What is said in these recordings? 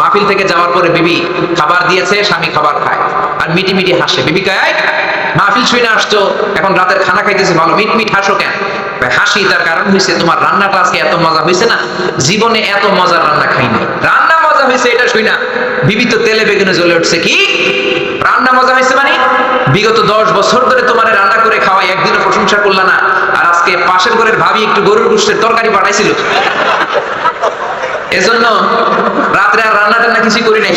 মাহফিল থেকে যাওয়ার পরে বিবি খাবার দিয়েছে, স্বামী খাবার খায়। আর মিটি মিটি হাসে, বিবি কয় মাহফিল শুই না আসছো? এখন রাতের খানা খাইতেছে, ভালো মিট মিট হাসো কেন? হাসি তার কারণ হয়েছে তোমার রান্নাটা আজকে এত মজা হয়েছে না? জীবনে এত মজার রান্না খাইনি রান্না মজা হয়েছে এটা শুই না। বিবি তো তেলে বেগুনে জ্বলে উঠছে, কি? রান্না মজা হয়েছে মানে বিগত দশ বছর ধরে তোমার রান্না করে খাওয়াই, একদিনও প্রশংসা করলা না। আর আজকে পাশের ঘরের ভাবি একটু গরুর গোষ্ঠের তরকারি পাঠাইছিল এজন্য রাত্রে আর রান্না টান্না কিছু করি নাই।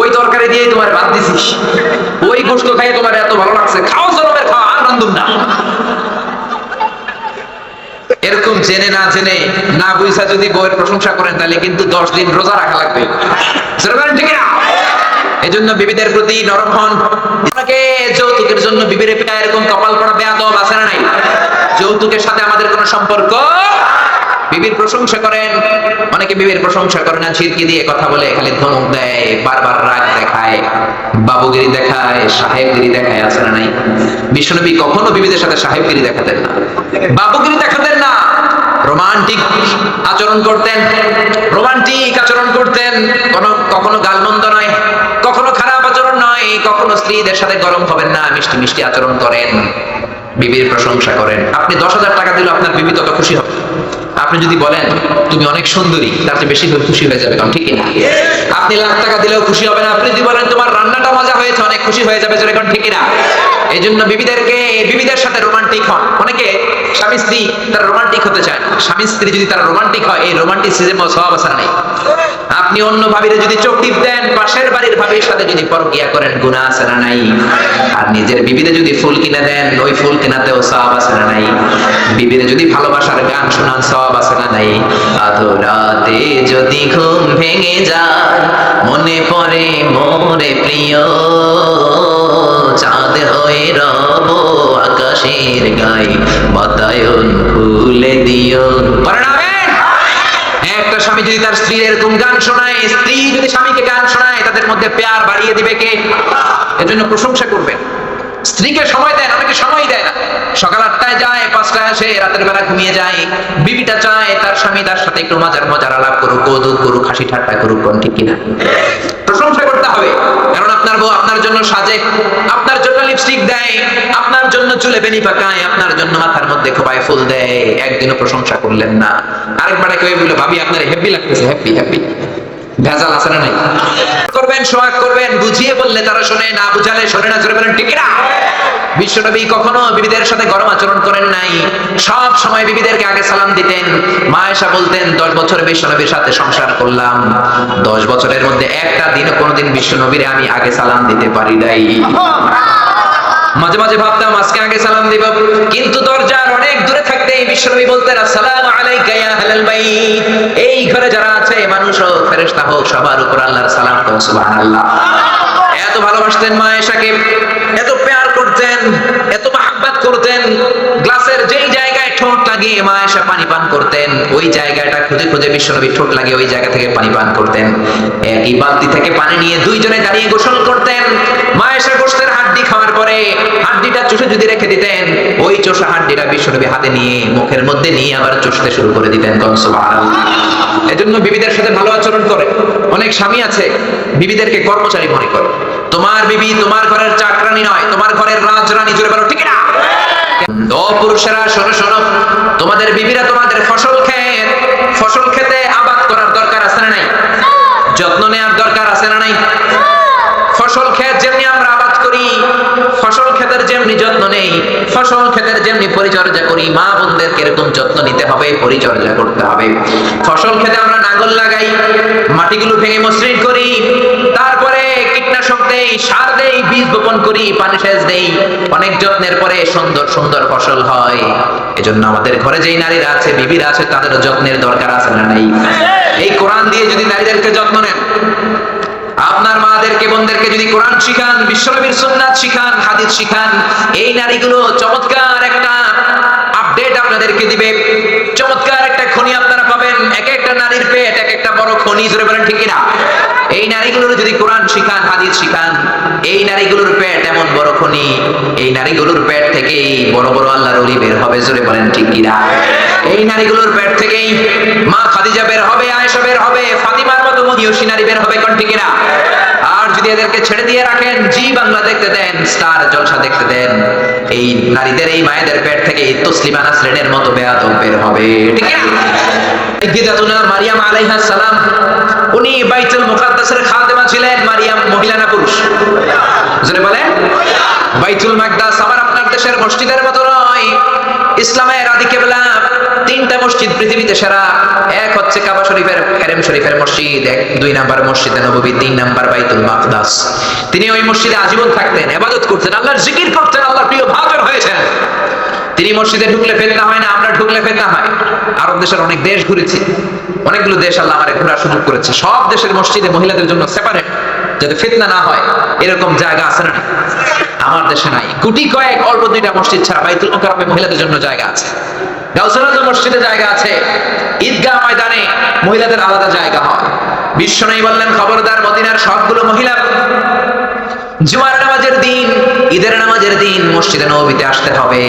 ওই তরকারি দিয়ে তোমার ভাত দিছিস ওই গোস্ত খাইয়ে তোমার এত ভালো লাগছে। খাও জনমের খাও, আর রান্ধুম না। এরকম জেনে না জেনে, না বুঝা যদি বউয়ের প্রশংসা করেন, তাহলে কিন্তু দশ দিন রোজা রাখা লাগবে। ঠিক না এজন্য বিবিদের প্রতি নরম হন। আপনাকে যৌতুকের জন্য বিবির পিতা এরকম কপাল পড়া বেয়াদব আছে না নাই? যৌতুকের সাথে আমাদের কোনো সম্পর্ক? বিবির প্রশংসা করেন। অনেকে বিবির প্রশংসা করে না ছিরকি দিয়ে কথা বলে, খালি ধমক দেয়, বারবার রাগ দেখায়, বাবুগিরি দেখায়, সাহেবগিরি দেখায়, আছে না নাই? বিশ্বনবী কখনো বিবিদের সাথে সাহেবগিরি দেখাতেন না। বাবুগিরি দেখাতেন না। রোমান্টিক আচরণ করতেন। রোমান্টিক আচরণ করতেন। কোনো কখনো গালমন্দ নয়। নয় কখনো স্ত্রীদের সাথে গরম হবেন না, মিষ্টি মিষ্টি আচরণ করেন, বিবির প্রশংসা করেন। আপনি দশ হাজার টাকা দিলে আপনার বিবি তত খুশি হবে। আপনি যদি বলেন, তুমি অনেক সুন্দরী, তার চেয়ে বেশি খুশি হয়ে যাবে কারণ ঠিক না। আপনি লাখ টাকা দিলেও খুশি হবে না। আপনি যদি বলেন, তোমার রান্নাটা মজা হয়েছে, অনেক খুশি হয়ে যাবে যেরকম ঠিক না। এই জন্য বিবিদেরকে, বিবিদের সাথে রোমান্টিক হন। অনেকে স্বামী স্ত্রী, তারা রোমান্টিক হতে চায় স্বামী স্ত্রী যদি তারা রোমান্টিক হয়, এই রোমান্টিক সিজেম স্বভাব আসা নেই আপনি অন্য ভাবিরে যদি চোখ টিপ দেন, পাশের বাড়ির ভাবির সাথে যদি পরকিয়া করেন, গুনাহ আছে না নাই? আর নিজের বিবিতে যদি ফুল কিনে দেন, ওই ফুল কেনাতেও সওয়াব আছে না নাই? বিবিরে যদি ভালোবাসার গান শোনান, সওয়াব আছে না নাই? আধো রাতে যদি ঘুম ভেঙে যায়, মনে পড়ে মোরে প্রিয়। চাঁদ হয়ে রব আকাশের গায়ে, বাতায়ন খুলে দিও স্বামী যদি তার স্ত্রীর এরকম গান শোনায়, স্ত্রী যদি স্বামীকে গান শোনায়, তাদের মধ্যে পেয়ার বাড়িয়ে দিবে কে? এজন্য প্রশংসা করবেন স্ত্রীকে সময় দেয় অনেকে সময় দেয় না। সকাল আটটায় যায়, পাঁচটায় আসে, রাতের বেলা ঘুমিয়ে যায়। বিবিটা চায়, তার স্বামী তার সাথে একটু মজার মজার আলাপ করুক, কৌতুক করুক, হাসি ঠাট্টা করুক, কোন ঠিক কিনা। প্রশংসা করতে হবে। আপনার বউ আপনার জন্য সাজে, আপনার জন্য লিপস্টিক দেয়, আপনার জন্য চুলে বেনি পাকায়, আপনার জন্য মাথার মধ্যে খোপায় ফুল দেয়। একদিনও প্রশংসা করলেন না। আরেকবার কেউ বলে ভাবি, আপনার হ্যাপি লাগতেছে হ্যাপি হ্যাপি ভেজাল আছে না নাই? করবেন, সোহাগ করবেন, বুঝিয়ে বললে তারা শোনে, না বুঝালে শোনে না, জোরে বলেন, ঠিক না বিশ্বনবী কখনো বিবিদের সাথে গরম আচরণ করেন নাই। সব সময় বিবিদেরকে আগে সালাম দিতেন। মায়েশা বলতেন, দশ বছর বিশ্বনবীর সাথে সংসার করলাম। দশ বছরের মধ্যে একটা দিনও কোনোদিন বিশ্বনবীরে আমি আগে সালাম দিতে পারি নাই। মাঝে মাঝে ভাবতাম, আজকে আগে সালাম দিব। কিন্তু দরজার অনেক দূরে থাকতে বিশ্বনবী বলতেন, আসসালামু আলাইকা ইয়া আহলাল বাইত। এই ঘরে যারা আছে, মানুষ হোক, ফেরেশতা হোক, সবার উপর আল্লাহর সালাম করুন সুবহানাল্লাহ। এত ভালোবাসতেন মা এশাকে, এত প্যার করতেন, এত মাহাব্বাত করতেন। গ্লাসের যেই জায়গায় ঠোঁট লাগিয়ে মা এসা পানি পান করতেন, ওই জায়গাটা খুঁজে খুঁজে বিশ্বনবী ঠোঁট লাগিয়ে ওই জায়গা থেকে পানি পান করতেন। একই বালতি থেকে পানি নিয়ে দুইজনে দাঁড়িয়ে গোসল করতেন। মা এসা গোষ্ঠের হাড্ডি খাওয়ার পরে হাড্ডিটা চুষে যদি রেখে দিতেন চোষা হাড্ডিটা বিশ্বনবী হাতে নিয়ে মুখের মধ্যে নিয়ে আবার চুষতে শুরু করে দিতেন এজন্য বিবিদের সাথে ভালো আচরণ করে। অনেক স্বামী আছে, বিবিদেরকে কর্মচারী মনে করে। তোমার বিবি তোমার ঘরের চাকরানি নয়, তোমার ঘরের রাজরানী জুড়ে বলো, ঠিক না ও পুরুষেরা শোনো শোনো। তোমাদের বিবিরা তোমাদের ফসল ফসল খেতে আবাদ করার দরকার আছে না নাই? যত্ন নেওয়ার দরকার আছে না নাই? ফসল ক্ষেত যেমনি আমরা আবাদ করি, ফসল ক্ষেতের যেমনি যত্ন নেই, ফসল ক্ষেতের যেমনি পরিচর্যা করি, মা বোনদের কীরকম যত্ন নিতে হবে, পরিচর্যা করতে হবে। ফসল ক্ষেতে আমরা নাঙ্গল লাগাই, মাটিগুলো ভেঙে মসৃণ করি, তারপরে কীটনাশক দেই, সার দেই, বীজ বপন করি, পানি সেচ দেই, অনেক যত্নের পরে সুন্দর সুন্দর ফসল হয়। এজন্য আমাদের ঘরে যেই নারীরা আছে, বিবিরা আছে, তাদের যত্নের দরকার আছে না নাই? এই কোরআন দিয়ে যদি নারীদেরকে যত্ন নেন, আপনার মাদেরকে বোনদেরকে যদি কোরআন শিখান, বিশ্বনবীর সুন্নাত শিখান, হাদিস শিখান, এই নারীগুলো চমৎকার একটা আপডেট আপনাদেরকে দিবে। চমৎকার একটা খনি আপনারা পাবেন। এক একটা নারীর পেট, এক একটা বড় খনি জুড়ে বলেন ঠিক না এই নারীগুলোর যদি কোরআন শিখান, হাদিস শিখান, এই নারীগুলোর পেট এমন বড় খনি, এই নারীগুলোর পেট থেকেই বড় বড় আল্লাহর ওলি বের হবে, জোরে বলেন ঠিক কিনা? এই নারীগুলোর পেট থেকেই মা খাদিজা বের হবে, আয়েশা বের হবে, ফাতিমার মতো মহিয়সী নারী বের হবে, কোন ঠিক কিনা? আর যদি এদেরকে ছেড়ে দিয়ে রাখেন, জি বাংলা দেখতে দেন, স্টার জলসা দেখতে দেন, এই নারীদের, এই মায়েদের পেট থেকে তসলিমানা শ্রেণির মতো বেয়াদব বের হবে। ঠিক মারিয়াম আলাইহাস সালাম, উনি বাইতুল মুকাদ্দাসের খাদেমা ছিলেন, মারিয়াম মহিলা না পুরুষ? বাইতুল মাকদাস আপনার দেশের মসজিদের মতো নয়। ইসলামের আদি কেবলা, তিনটা মসজিদ পৃথিবীতে সেরা। এক হচ্ছে কাবা শরীফের হেরেম শরীফের মসজিদ, এক, দুই নাম্বার মসজিদে নববী, তিন নাম্বার বাইতুল মাকদাস তিনি ওই মসজিদে আজীবন থাকতেন, ইবাদত করতেন, আল্লাহর জিকির করতেন, আল্লাহর প্রিয় ভাজন হয়েছেন। তিনি মসজিদে ঢুকলে ফেতনা হয় না, আমরা ঢুকলে ফেতনা হয়। আরব দেশের অনেক দেশ ঘুরেছি, অনেকগুলো দেশ আল্লাহ আমার ঘোরার সুযোগ করেছে। সব দেশের মসজিদে মহিলাদের জন্য সেপারেট যাতে ফিতনা না হয়, এরকম জায়গা আছে না আমার দেশে নাই। গুটি কয়েক, অল্প দুইটা মসজিদ ছাড়া বাইতুল মোকাররমে মহিলাদের জন্য জায়গা আছে। গাউসরাজ মসজিদে জায়গা আছে। ঈদগাহ ময়দানে মহিলাদের আলাদা জায়গা হয়। বিশ্ব নেই বললেন, খবরদার মদিনার সবগুলো মহিলা, জুমার নামাজের দিন, ঈদের নামাজের দিন মসজিদে নবীতে আসতে হবে।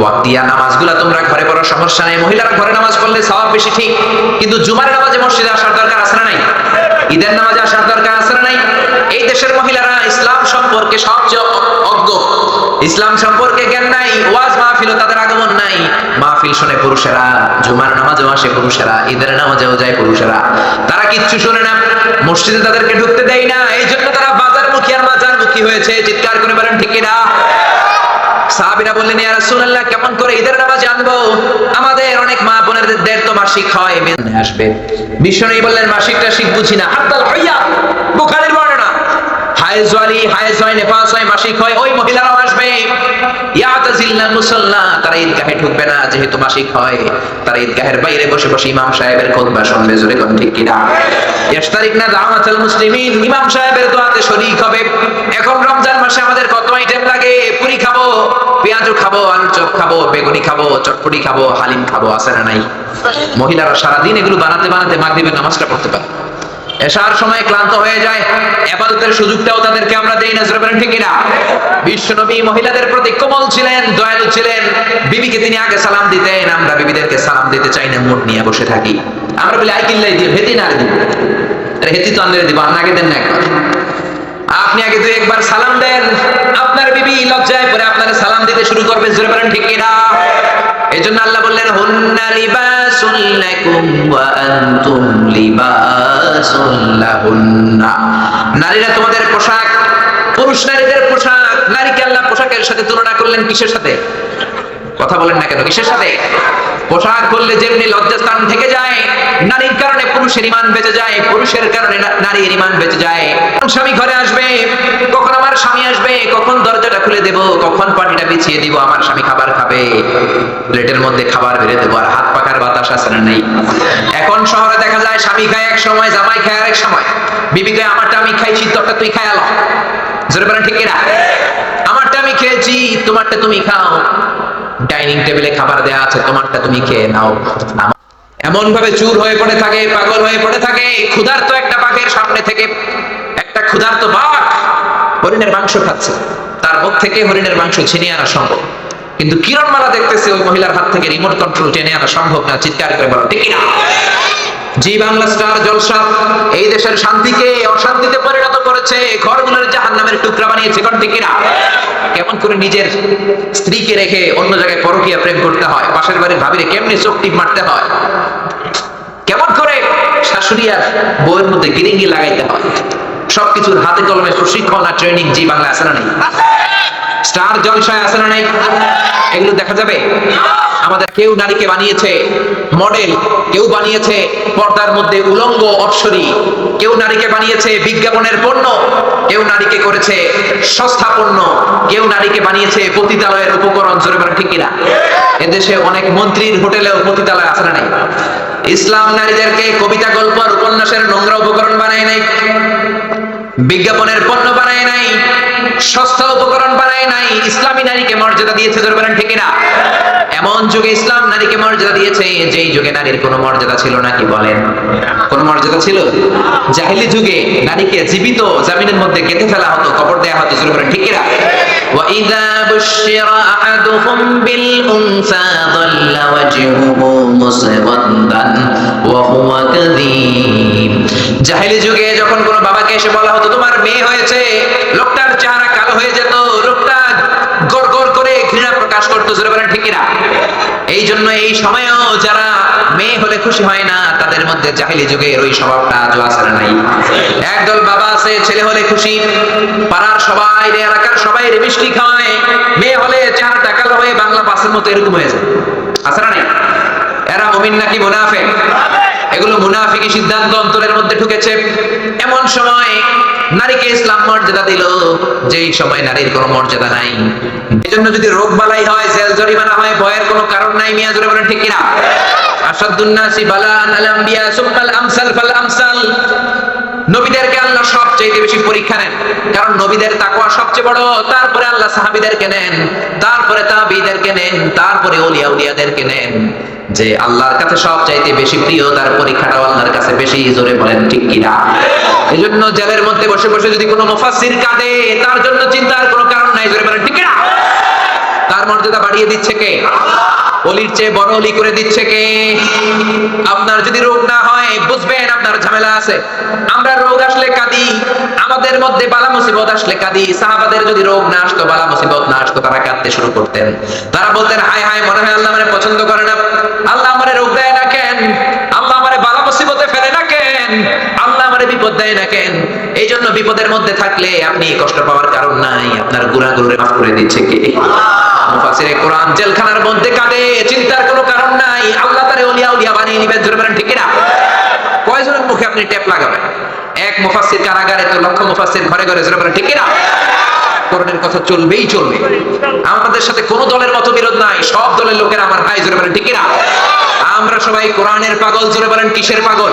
ওয়াক্তিয়া নামাজগুলো তোমরা ঘরে পড়ার সমস্যা নেই। মহিলারা ঘরে নামাজ পড়লে সওয়াব বেশি ঠিক, কিন্তু জুমার নামাজে মসজিদে আসার দরকার আছে না নাই? ঈদের নামাজে আসার দরকার আছে না নাই? এই দেশের মহিলারা ইসলাম সম্পর্কে সবচেয়ে ইসলাম সম্পর্কে জ্ঞান নাই, ওয়াজ মাহফিলও তাদের আগমন নাই। মাহফিল শুনে পুরুষেরা, জুমার নামাজেও আসে পুরুষেরা, ঈদের নামাজেও যায় পুরুষেরা। তারা কিচ্ছু শুনে না, মসজিদে তাদেরকে ঢুকতে দেয় না এই জন্য তারা বাজার মুখী আর বাজার মুখী হয়েছে। চিৎকার করে বলেন, ঠিক না সাহাবিরা বললেন, ইয়া রাসূলুল্লাহ, কেমন করে ঈদের নামাজ আনব? আমাদের অনেক মা বোনেদের দেড় তো মাসিক হয় মেনে আসবে। বিশ্বনবী বললেন, মাসিকটা শিখ বুঝি না। হাত্তাল হাইয়া, বুখারীর এখন মাসে আমাদের কত আইটেম লাগে? পুরি খাব, পেঁয়াজু খাব আলুর চপ খাব, বেগুনি খাব, চটপটি খাব, হালিম খাব, আছে না নাই? মহিলারা সারাদিন এগুলো বানাতে বানাতে মাগরিবের নামাজটা পড়তে পারে। এসার সময় ক্লান্ত হয়ে যায়, এবাদতের সুযোগটাও তাদেরকে আমরা দেই না জোরে বলেন ঠিক না বিশ্বনবী মহিলাদের প্রতি কোমল ছিলেন, দয়ালু ছিলেন, বিবিকে তিনি আগে সালাম দিতেন, আমরা বিবিদেরকে সালাম দিতে চাই না মুড নিয়ে বসে থাকি। আমরা বলি আইকিল্লাই দিয়ে ভেতি না দিব আরে হেতি তো আন্দরে দিব আপনাকে দেন না একবার। আপনি আগে দুই একবার সালাম দেন, আপনার বিবি লজ্জায় পরে আপনার সালাম দিতে শুরু করবে জোরে বলেন, ঠিক কিনা? এই জন্য আল্লাহ বললেন, হুন্না লিবাসুল লাকুম ওয়া আনতুম লিবাসুল লাহুন্না। নারীরা তোমাদের পোশাক, পুরুষ নারীদের পোশাক, নারীকে আল্লাহ পোশাকের সাথে তুলনা করলেন কিসের সাথে? কথা বলেন না কেন, কিসের সাথে? পোশাক করলে যেমনি লজ্জাস্থান থেকে যায়, নারীর কারণে পুরুষের ইমান বেঁচে যায়, পুরুষের কারণে নারীর ইমান বেঁচে যায়। স্বামী ঘরে আসবে, কখন আমার স্বামী আসবে, কখন দরজাটা খুলে দেব, কখন পাটিটা বিছিয়ে দিব, আমার স্বামী খাবার খাবে। প্লেটের মধ্যে খাবার বেড়ে দেবো, আর হাত পাখার বাতাস আছে না নেই? এখন শহরে দেখা যায়, স্বামী খায় এক সময়, জামাই খায় আরেক সময়। বিবি কয়, আমারটা আমি খাইছি, তোরটা তুই খাই আলো জোরে বলেন, ঠিক না আমারটা আমি খেয়েছি, তোমারটা তুমি খাও। ডাইনিং টেবিলে খাবার দেয়া আছে, তোমারটা তুমি খেয়ে নাও। এমন ভাবে চুর হয়ে পড়ে থাকে, পাগল হয়ে পড়ে থাকে, ক্ষুধার্ত একটা বাঘের সামনে থেকে একটা ক্ষুধার্ত বাঘ হরিণের মাংস খাচ্ছে। তার মুখ থেকে হরিণের মাংস ছিনিয়ে আনা সম্ভব। কিন্তু কিরণ মালা দেখতেছে ওই মহিলার হাত থেকে রিমোট কন্ট্রোল টেনে আনা সম্ভব না, চিৎকার করে বলো ঠিক না। জি বাংলা স্টার জলসা, এই দেশের শান্তিকে অশান্তিতে পরিণত করেছে, ঘরগুলোর জাহান নামের টুকরা বানিয়েছে কোন ঠিক কিনা কেমন করে নিজের স্ত্রীকে রেখে অন্য জায়গায় পরকীয়া প্রেম করতে হয়, পাশের বাড়ির ভাবিরে কেমনি চোখ টিপ মারতে হয়? কেমন করে শাশুড়ি আর বউয়ের মধ্যে গিরিঙ্গি লাগাইতে হয়? সবকিছুর হাতে কলমে প্রশিক্ষণ আর ট্রেনিং জি বাংলা আছে না নেই? স্টার জলসায় আছে না নাই? এগুলো দেখা যাবে? আমাদের কেউ নারীকে বানিয়েছে মডেল, কেউ বানিয়েছে পর্দার মধ্যে উলঙ্গ অপসরী, কেউ নারীকে বানিয়েছে বিজ্ঞাপনের পণ্য, কেউ নারীকে করেছে সস্তা পণ্য, কেউ নারীকে বানিয়েছে পতিতালয়ের উপকরণ, জোরে বলেন ঠিক কিনা? এদেশে অনেক মন্ত্রীর হোটেলেও পতিতালয় আছে না নাই? ইসলাম নারীদেরকে কবিতা, গল্প আর উপন্যাসের নোংরা উপকরণ বানায় নাই, বিজ্ঞাপনের পণ্য বানায় নাই সস্তা উপকরণ বানায় নাই। ইসলামী নারীকে মর্যাদা দিয়েছে ধরবেন ঠিক না এমন যুগে ইসলাম নারীকে মর্যাদা দিয়েছে যেই যুগে নারীর কোনো মর্যাদা ছিল না কি বলেন কোন মর্যাদা ছিল জাহিলি যুগে নারীকে জীবিত জামিনের মধ্যে গেঁথে ফেলা হতো কবর দেয়া হতো জোর বলেন ঠিক না وإذا بشر أحدهم بالأنثى ظل وجهه مسودا وهو كظيم জাহেলি যুগে যখন কোনো বাবাকে এসে বলা হতো তোমার মেয়ে হয়েছে লোকটার চেহারা কালো হয়ে যেত এই সময়েও যারা মেয়ে হলে খুশি হয় না, তাদের মধ্যে জাহিলি যুগের ওই স্বভাবটা আজও না নাই? একদল বাবা আছে, ছেলে হলে খুশি, পাড়ার সবাই রে, এলাকার সবাই রে, মিষ্টি খাওয়ায়, মেয়ে হলে চেহারাটা কালো হয়ে বাংলা পাসের মতো এরকম হয়ে যায়। না নাই? এরা মুমিন নাকি মুনাফেক? এগুলো মুনাফিকি সিদ্ধান্ত অন্তরের মধ্যে ঢুকেছে। এমন সময় নারীকে ইসলাম মর্যাদা দিল, যেই সময় নারীর কোনো মর্যাদা নাই। এজন্য যদি রোগ বালাই হয়, জেল জরিমানা হয়, ভয়ের কোনো কারণ নাই, মিয়া জোরে বলেন ঠিক কিনা? আসাদুন্নাসি বালান আল আম্বিয়া সুম্মাল আমসাল ফাল আমসাল। নবীদেরকে আল্লাহ সবচেয়ে বেশি পরীক্ষা নেন। কারণ নবীদের তাকওয়া সবচেয়ে বড়, তারপরে আল্লাহ সাহাবীদেরকে নেন, তারপরে তাবিদেরকে নেন, তারপরে ওলিয়া উলিয়াদেরকে নেন। যে আল্লাহর কাছে সবচাইতে বেশি প্রিয়, তার পরীক্ষাটাও আল্লাহর কাছে বেশি জোরে বলেন, ঠিক কিনা এই জন্য জেলের মধ্যে বসে বসে যদি কোনো মুফাসসির কাঁদে, তার জন্য চিন্তার কোনো কারণ নাই, জোরে বলেন, ঠিক কিনা তার মর্যাদা বাড়িয়ে দিচ্ছে কে? অলির চেয়ে বড় অলি করে দিচ্ছে কে? আপনার যদি রোগ না হয়, বুঝবেন ঝামেলা আছে। আমরা রোগ আসলে কাঁদি, আমাদের মধ্যে বালা মুসিবত আসলে কাঁদি। সাহাবাদের যদি রোগ না আসতো, বালা মুসিবত না আসতো, তারা কাঁদতে শুরু করতেন। তারা বলতেন, হায় হায়, মনে হয় আল্লাহ আমারে পছন্দ করে না। আল্লাহ আমারে রোগ দেয় না কেন? আল্লাহ আমারে বালা মুসিবতে ফেলে না কেন? আল্লাহ আমারে বিপদ দেয় না কেন? এই জন্য বিপদের মধ্যে থাকলে আপনি কষ্ট পাওয়ার কারণ নাই। আপনার গুণাগুলোরে মাফ করে দিচ্ছে কে? মুফাসিরে কোরআন জেলখানার মধ্যে কাঁদে, চিন্তার কোনো কারণ নাই। আল্লাহ তারে ওলিয়া উলিয়া বানিয়ে নিবেন, জোরে বলেন, ঠিক না কয়জনের মুখে আপনি টেপ লাগাবেন। এক মুফাসির কারাগারে তো লক্ষ মুফাসির ঘরে ঘরে বলেন, ঠিক না কোরআনের কথা চলবেই চলবে। আমাদের সাথে কোন দলের মত বিরোধ নাই, সব দলের লোকের আমার ভাই, জোরে বলেন, ঠিক না আমরা সবাই কোরআনের পাগল, জোরে বলেন, কিসের পাগল?